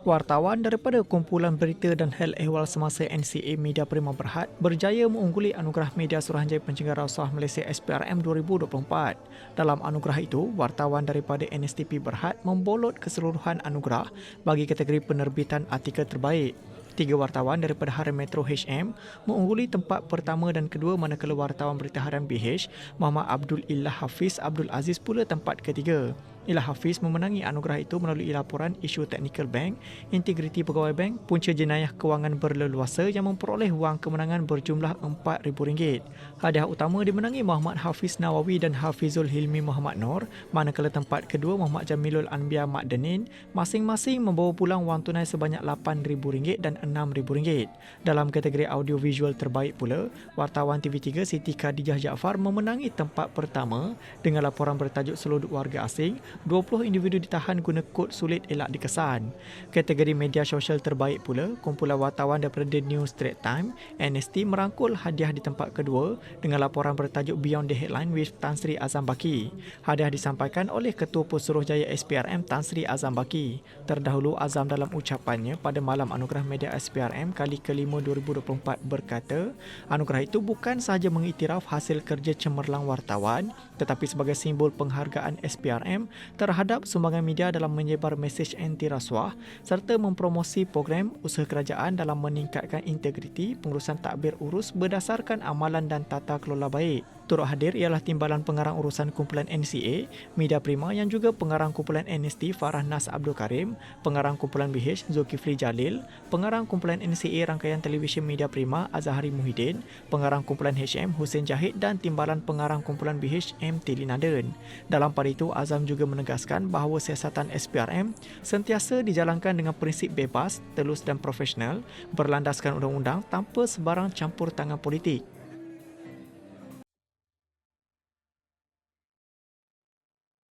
Wartawan daripada kumpulan berita dan hal ehwal semasa NCA Media Prima Berhad berjaya mengungguli anugerah media Suruhanjaya Pencegahan Rasuah Malaysia SPRM 2024. Dalam anugerah itu, wartawan daripada NSTP Berhad membolot keseluruhan anugerah bagi kategori penerbitan artikel terbaik. Tiga wartawan daripada Harian Metro HM mengungguli tempat pertama dan kedua manakala wartawan berita Harian BH Muhammad Abdul Illah Hafiz Abdul Aziz pula tempat ketiga. Ila Hafiz memenangi anugerah itu melalui laporan isu teknikal bank, integriti pegawai bank, punca jenayah kewangan berleluasa yang memperoleh wang kemenangan berjumlah RM4,000. Hadiah utama dimenangi Muhammad Hafiz Nawawi dan Hafizul Hilmi Muhammad Nur, manakala tempat kedua Muhammad Jamilul Anbiya Mak Denin masing-masing membawa pulang wang tunai sebanyak RM8,000 dan RM6,000. Dalam kategori audiovisual terbaik pula, wartawan TV3 Siti Khadijah Jaafar memenangi tempat pertama dengan laporan bertajuk Seluduk Warga Asing 20 individu ditahan guna kod sulit elak dikesan. Kategori media sosial terbaik pula, kumpulan wartawan daripada The New Straits Time, NST merangkul hadiah di tempat kedua dengan laporan bertajuk Beyond the Headline with Tan Sri Azam Baki. Hadiah disampaikan oleh Ketua Pesuruhjaya SPRM Tan Sri Azam Baki. Terdahulu Azam dalam ucapannya pada malam anugerah media SPRM kali kelima 2024 berkata, anugerah itu bukan sahaja mengiktiraf hasil kerja cemerlang wartawan tetapi sebagai simbol penghargaan SPRM terhadap sumbangan media dalam menyebar mesej anti rasuah serta mempromosi program usaha kerajaan dalam meningkatkan integriti pengurusan takbir urus berdasarkan amalan dan tata kelola baik. Turut hadir ialah Timbalan Pengarang Urusan Kumpulan NCA, Media Prima yang juga Pengarang Kumpulan NST Farah Nas Abdul Karim, Pengarang Kumpulan BH Zulkifli Jalil, Pengarang Kumpulan NCA Rangkaian Televisyen Media Prima Azahari Muhyiddin, Pengarang Kumpulan HM Hussein Jahid dan Timbalan Pengarang Kumpulan BH M. Tili Naden. Dalam pada itu, Azam juga menegaskan bahawa siasatan SPRM sentiasa dijalankan dengan prinsip bebas, telus dan profesional berlandaskan undang-undang tanpa sebarang campur tangan politik.